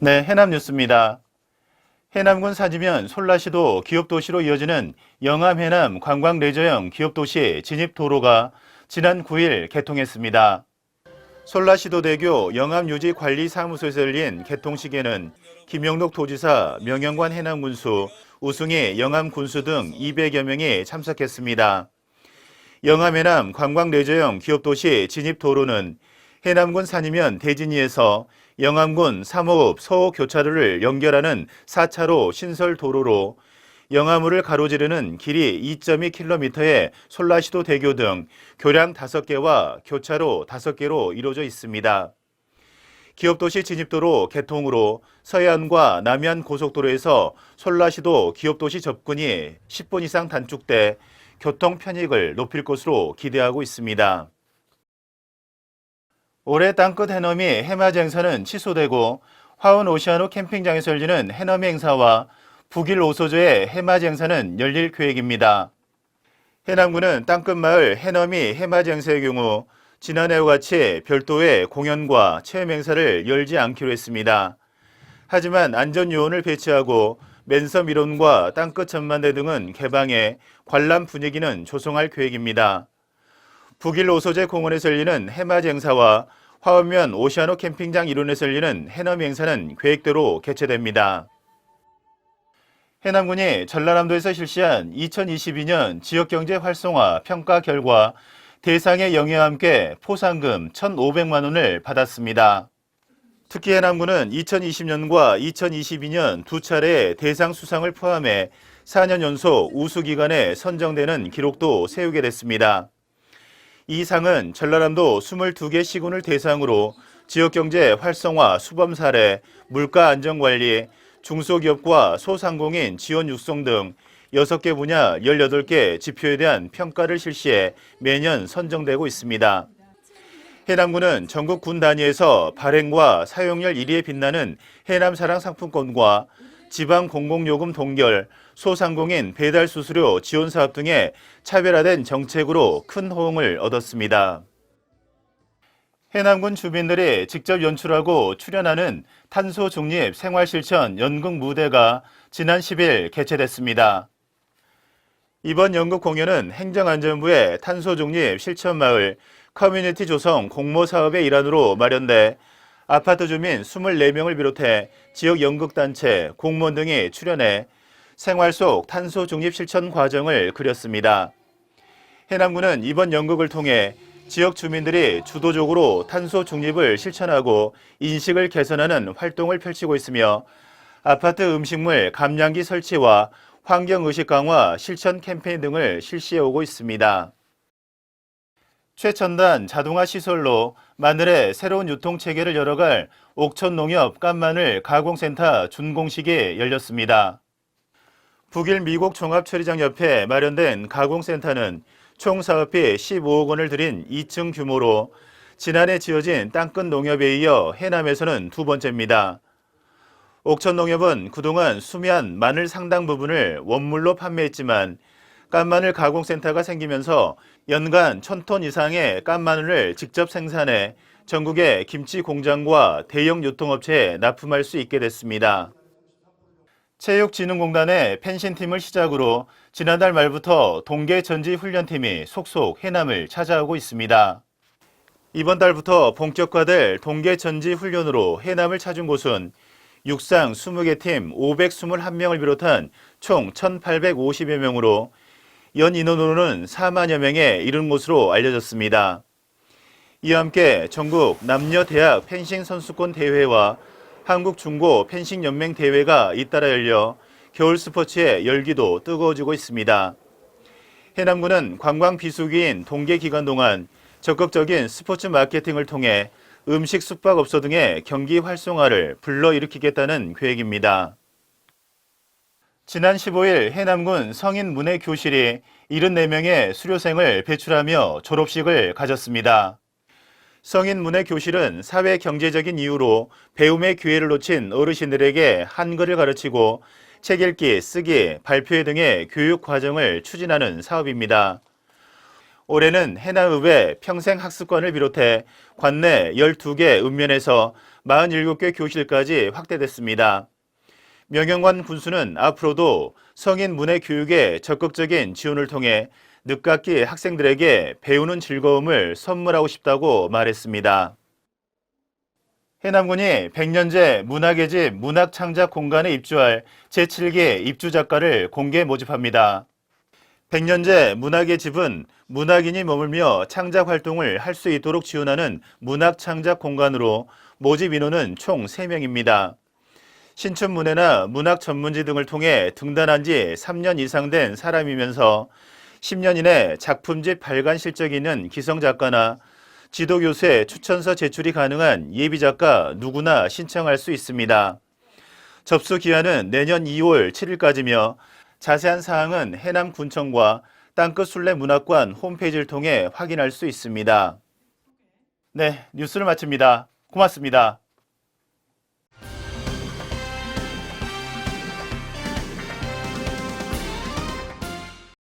네, 해남 뉴스입니다. 해남군 사지면 솔라시도 기업도시로 이어지는 영암 해남 관광 레저형 기업도시 진입 도로가 지난 9일 개통했습니다. 솔라시도 대교 영암유지관리사무소에서 열린 개통식에는 김영록 도지사, 명영관 해남군수, 우승희 영암군수 등 200여 명이 참석했습니다. 영암 해남 관광 레저형 기업도시 진입 도로는 해남군 산이면 대진이에서 영암군 삼호읍 서호 교차로를 연결하는 4차로 신설 도로로 영암을을 가로지르는 길이 2.2km의 솔라시도 대교 등 교량 5개와 교차로 5개로 이루어져 있습니다. 기업도시 진입도로 개통으로 서해안과 남해안 고속도로에서 솔라시도 기업도시 접근이 10분 이상 단축돼 교통 편익을 높일 것으로 기대하고 있습니다. 올해 땅끝 해넘이 해맞이 행사는 취소되고 화원 오시아노 캠핑장에서 열리는 해넘이 행사와 북일 오소조의 해맞이 행사는 열릴 계획입니다. 해남군은 땅끝 마을 해넘이 해맞이 행사의 경우 지난해와 같이 별도의 공연과 체험 행사를 열지 않기로 했습니다. 하지만 안전 요원을 배치하고 맨섬 이론과 땅끝 전망대 등은 개방해 관람 분위기는 조성할 계획입니다. 북일 오소재 공원에서 열리는 해맞이 행사와 화원면 오시아노 캠핑장 일원에서 열리는 해넘 행사는 계획대로 개최됩니다. 해남군이 전라남도에서 실시한 2022년 지역경제 활성화 평가 결과 대상의 영예와 함께 포상금 1,500만 원을 받았습니다. 특히 해남군은 2020년과 2022년 두 차례 대상 수상을 포함해 4년 연속 우수 기간에 선정되는 기록도 세우게 됐습니다. 이 상은 전라남도 22개 시군을 대상으로 지역경제 활성화 수범 사례, 물가 안정 관리, 중소기업과 소상공인 지원 육성 등 6개 분야 18개 지표에 대한 평가를 실시해 매년 선정되고 있습니다. 해남군은 전국 군 단위에서 발행과 사용률 1위에 빛나는 해남사랑 상품권과 지방 공공요금 동결, 소상공인 배달 수수료 지원 사업 등의 차별화된 정책으로 큰 호응을 얻었습니다. 해남군 주민들이 직접 연출하고 출연하는 탄소 중립 생활 실천 연극 무대가 지난 10일 개최됐습니다. 이번 연극 공연은 행정안전부의 탄소 중립 실천 마을 커뮤니티 조성 공모 사업의 일환으로 마련돼 아파트 주민 24명을 비롯해 지역 연극단체, 공무원 등이 출연해 생활 속 탄소 중립 실천 과정을 그렸습니다. 해남군은 이번 연극을 통해 지역 주민들이 주도적으로 탄소 중립을 실천하고 인식을 개선하는 활동을 펼치고 있으며 아파트 음식물 감량기 설치와 환경의식 강화 실천 캠페인 등을 실시해 오고 있습니다. 최첨단 자동화 시설로 마늘의 새로운 유통체계를 열어갈 옥천농협 깐마늘 가공센터 준공식이 열렸습니다. 북일 미국 종합처리장 옆에 마련된 가공센터는 총 사업비 15억 원을 들인 2층 규모로 지난해 지어진 땅끝 농협에 이어 해남에서는 두 번째입니다. 옥천농협은 그동안 수미안 마늘 상당 부분을 원물로 판매했지만 깐마늘 가공센터가 생기면서 연간 1000톤 이상의 깐마늘을 직접 생산해 전국의 김치 공장과 대형 유통업체에 납품할 수 있게 됐습니다. 체육진흥공단의 펜싱팀을 시작으로 지난달 말부터 동계 전지 훈련팀이 속속 해남을 찾아오고 있습니다. 이번 달부터 본격화될 동계 전지 훈련으로 해남을 찾은 곳은 육상 20개 팀 521명을 비롯한 총 1,850여 명으로 연 인원으로는 4만여 명에 이른 것으로 알려졌습니다. 이와 함께 전국 남녀 대학 펜싱 선수권 대회와 한국 중고 펜싱 연맹 대회가 잇따라 열려 겨울 스포츠의 열기도 뜨거워지고 있습니다. 해남군은 관광 비수기인 동계 기간 동안 적극적인 스포츠 마케팅을 통해 음식 숙박업소 등의 경기 활성화를 불러일으키겠다는 계획입니다. 지난 15일 해남군 성인 문예 교실이 74명의 수료생을 배출하며 졸업식을 가졌습니다. 성인 문예 교실은 사회 경제적인 이유로 배움의 기회를 놓친 어르신들에게 한글을 가르치고 책 읽기, 쓰기, 발표 등의 교육 과정을 추진하는 사업입니다. 올해는 해남읍의 평생학습관을 비롯해 관내 12개 읍면에서 47개 교실까지 확대됐습니다. 명영관 군수는 앞으로도 성인 문해 교육에 적극적인 지원을 통해 늦깎이 학생들에게 배우는 즐거움을 선물하고 싶다고 말했습니다. 해남군이 100년제 문학의 집 문학창작 공간에 입주할 제7기 입주 작가를 공개 모집합니다. 100년제 문학의 집은 문학인이 머물며 창작 활동을 할 수 있도록 지원하는 문학 창작 공간으로 모집 인원은 총 3명입니다. 신춘 문해나 문학 전문지 등을 통해 등단한 지 3년 이상 된 사람이면서 10년 이내 작품집 발간 실적이 있는 기성 작가나 지도교수의 추천서 제출이 가능한 예비 작가 누구나 신청할 수 있습니다. 접수 기한은 내년 2월 7일까지며 자세한 사항은 해남군청과 땅끝 순례 문학관 홈페이지를 통해 확인할 수 있습니다. 네, 뉴스를 마칩니다. 고맙습니다.